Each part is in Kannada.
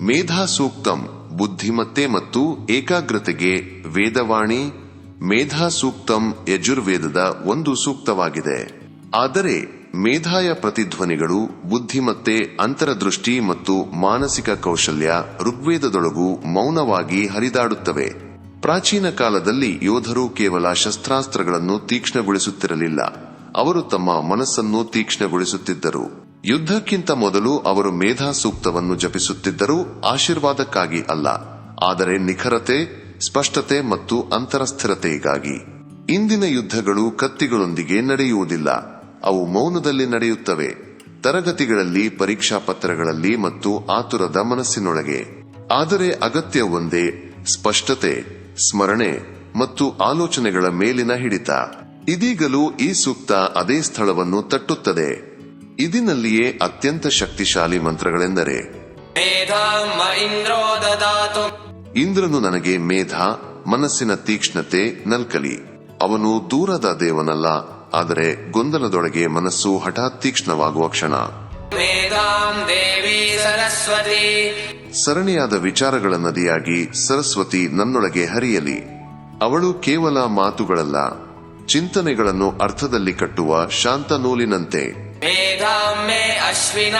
ಮೇಧಾ ಸೂಕ್ತಂ ಬುದ್ಧಿಮತ್ತೆ ಮತ್ತು ಏಕಾಗ್ರತೆಗೆ ವೇದವಾಣಿ ಮೇಧಾ ಸೂಕ್ತಂ ಯಜುರ್ವೇದದ ಒಂದು ಸೂಕ್ತವಾಗಿದೆ. ಆದರೆ ಮೇಧಾಯ ಪ್ರತಿಧ್ವನಿಗಳು ಬುದ್ಧಿಮತ್ತೆ, ಅಂತರದೃಷ್ಟಿ ಮತ್ತು ಮಾನಸಿಕ ಕೌಶಲ್ಯ ಋಗ್ವೇದದೊಳಗೂ ಮೌನವಾಗಿ ಹರಿದಾಡುತ್ತವೆ. ಪ್ರಾಚೀನ ಕಾಲದಲ್ಲಿ ಯೋಧರು ಕೇವಲ ಶಸ್ತ್ರಾಸ್ತ್ರಗಳನ್ನು ತೀಕ್ಷ್ಣಗೊಳಿಸುತ್ತಿರಲಿಲ್ಲ. ಅವರು ತಮ್ಮ ಮನಸ್ಸನ್ನು ತೀಕ್ಷ್ಣಗೊಳಿಸುತ್ತಿದ್ದರು. ಯುದ್ಧಕ್ಕಿಂತ ಮೊದಲು ಅವರು ಮೇಧಾ ಸೂಕ್ತವನ್ನು ಜಪಿಸುತ್ತಿದ್ದರೂ ಆಶೀರ್ವಾದಕ್ಕಾಗಿ ಅಲ್ಲ, ಆದರೆ ನಿಖರತೆ, ಸ್ಪಷ್ಟತೆ ಮತ್ತು ಅಂತರಸ್ಥಿರತೆಗಾಗಿ. ಇಂದಿನ ಯುದ್ಧಗಳು ಕತ್ತಿಗಳೊಂದಿಗೆ ನಡೆಯುವುದಿಲ್ಲ, ಅವು ಮೌನದಲ್ಲಿ ನಡೆಯುತ್ತವೆ, ತರಗತಿಗಳಲ್ಲಿ, ಪರೀಕ್ಷಾ ಪತ್ರಗಳಲ್ಲಿ ಮತ್ತು ಆತುರದ ಮನಸ್ಸಿನೊಳಗೆ. ಆದರೆ ಅಗತ್ಯ ಒಂದೇ, ಸ್ಪಷ್ಟತೆ, ಸ್ಮರಣೆ ಮತ್ತು ಆಲೋಚನೆಗಳ ಮೇಲಿನ ಹಿಡಿತ. ಇದೀಗಲೂ ಈ ಸೂಕ್ತ ಅದೇ ಸ್ಥಳವನ್ನು ತಟ್ಟುತ್ತದೆ. ಇದಿನಲ್ಲಿಯೇ ಅತ್ಯಂತ ಶಕ್ತಿಶಾಲಿ ಮಂತ್ರಗಳೆಂದರೆ ಇಂದ್ರನು ನನಗೆ ಮೇಧ ಮನಸ್ಸಿನ ತೀಕ್ಷ್ಣತೆ ನಲ್ಕಲಿ. ಅವನು ದೂರದ ದೇವನಲ್ಲ ಆದರೆ ಗೊಂದಲದೊಳಗೆ ಮನಸ್ಸು ಹಠಾತ್ ತೀಕ್ಷ್ಣವಾಗುವ ಕ್ಷಣ. ಸರಣಿಯಾದ ವಿಚಾರಗಳ ನದಿಯಾಗಿ ಸರಸ್ವತಿ ನನ್ನೊಳಗೆ ಹರಿಯಲಿ. ಅವಳು ಕೇವಲ ಮಾತುಗಳಲ್ಲ ಚಿಂತನೆಗಳನ್ನು ಅರ್ಥದಲ್ಲಿ ಕಟ್ಟುವ ಶಾಂತ ನೂಲಿನಂತೆ. ಮೇಧಾಮೆ ಅಶ್ವಿನ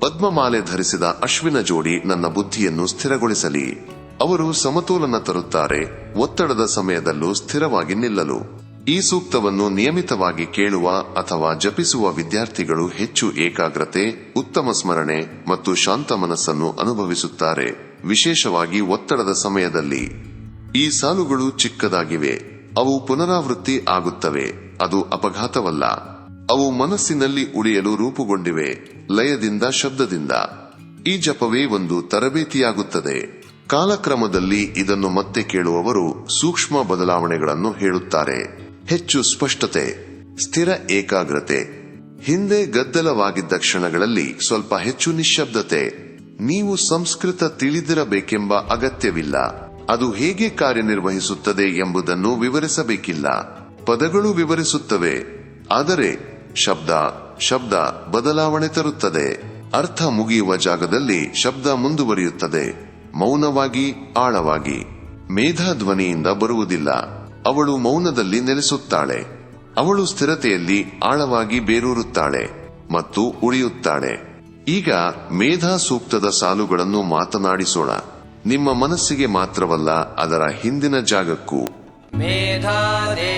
ಪದ್ಮಮಾಲೆ ಧರಿಸಿದ ಅಶ್ವಿನ ಜೋಡಿ ನನ್ನ ಬುದ್ಧಿಯನ್ನು ಸ್ಥಿರಗೊಳಿಸಲಿ. ಅವರು ಸಮತೋಲನ ತರುತ್ತಾರೆ, ಒತ್ತಡದ ಸಮಯದಲ್ಲೂ ಸ್ಥಿರವಾಗಿ ನಿಲ್ಲಲು. ಈ ಸೂಕ್ತವನ್ನು ನಿಯಮಿತವಾಗಿ ಕೇಳುವ ಅಥವಾ ಜಪಿಸುವ ವಿದ್ಯಾರ್ಥಿಗಳು ಹೆಚ್ಚು ಏಕಾಗ್ರತೆ, ಉತ್ತಮ ಸ್ಮರಣೆ ಮತ್ತು ಶಾಂತ ಮನಸ್ಸನ್ನು ಅನುಭವಿಸುತ್ತಾರೆ, ವಿಶೇಷವಾಗಿ ಒತ್ತಡದ ಸಮಯದಲ್ಲಿ. ಈ ಸಾಲುಗಳು ಚಿಕ್ಕದಾಗಿವೆ. ಅವು ಪುನರಾವೃತ್ತಿ ಆಗುತ್ತವೆ. ಅದು ಅಪಘಾತವಲ್ಲ. ಅವು ಮನಸ್ಸಿನಲ್ಲಿ ಉಳಿಯಲು ರೂಪುಗೊಂಡಿವೆ. ಲಯದಿಂದ ಶಬ್ದದಿಂದ. ಈ ಜಪವೇ ಒಂದು ತರಬೇತಿಯಾಗುತ್ತದೆ. ಕಾಲಕ್ರಮದಲ್ಲಿ ಇದನ್ನು ಮತ್ತೆ ಕೇಳುವವರು ಸೂಕ್ಷ್ಮ ಬದಲಾವಣೆಗಳನ್ನು ಹೇಳುತ್ತಾರೆ. ಹೆಚ್ಚು ಸ್ಪಷ್ಟತೆ, ಸ್ಥಿರ ಏಕಾಗ್ರತೆ. ಹಿಂದೆ ಗದ್ದಲವಾಗಿದ್ದ ಕ್ಷಣಗಳಲ್ಲಿ ಸ್ವಲ್ಪ ಹೆಚ್ಚು ನಿಶ್ಶಬ್ದತೆ. ನೀವು ಸಂಸ್ಕೃತ ತಿಳಿದಿರಬೇಕೆಂಬ ಅಗತ್ಯವಿಲ್ಲ. ಅದು ಹೇಗೆ ಕಾರ್ಯನಿರ್ವಹಿಸುತ್ತದೆ ಎಂಬುದನ್ನು ವಿವರಿಸಬೇಕಿಲ್ಲ. ಪದಗಳು ವಿವರಿಸುತ್ತವೆ, ಆದರೆ ಶಬ್ದ ಶಬ್ದ ಬದಲಾವಣೆ ತರುತ್ತದೆ. ಅರ್ಥ ಮುಗಿಯುವ ಜಾಗದಲ್ಲಿ ಶಬ್ದ ಮುಂದುವರಿಯುತ್ತದೆ, ಮೌನವಾಗಿ, ಆಳವಾಗಿ. ಮೇಧಾ ಧ್ವನಿಯಿಂದ ಬರುವುದಿಲ್ಲ. ಅವಳು ಮೌನದಲ್ಲಿ ನೆಲೆಸುತ್ತಾಳೆ. ಅವಳು ಸ್ಥಿರತೆಯಲ್ಲಿ ಆಳವಾಗಿ ಬೇರೂರುತ್ತಾಳೆ ಮತ್ತು ಉಳಿಯುತ್ತಾಳೆ. ಈಗ ಮೇಧಾ ಸೂಕ್ತದ ಸಾಲುಗಳನ್ನು ಮಾತನಾಡಿಸೋಣ. ನಿಮ್ಮ ಮನಸ್ಸಿಗೆ ಮಾತ್ರವಲ್ಲ ಅದರ ಹಿಂದಿನ ಜಾಗಕ್ಕೂ. मेधा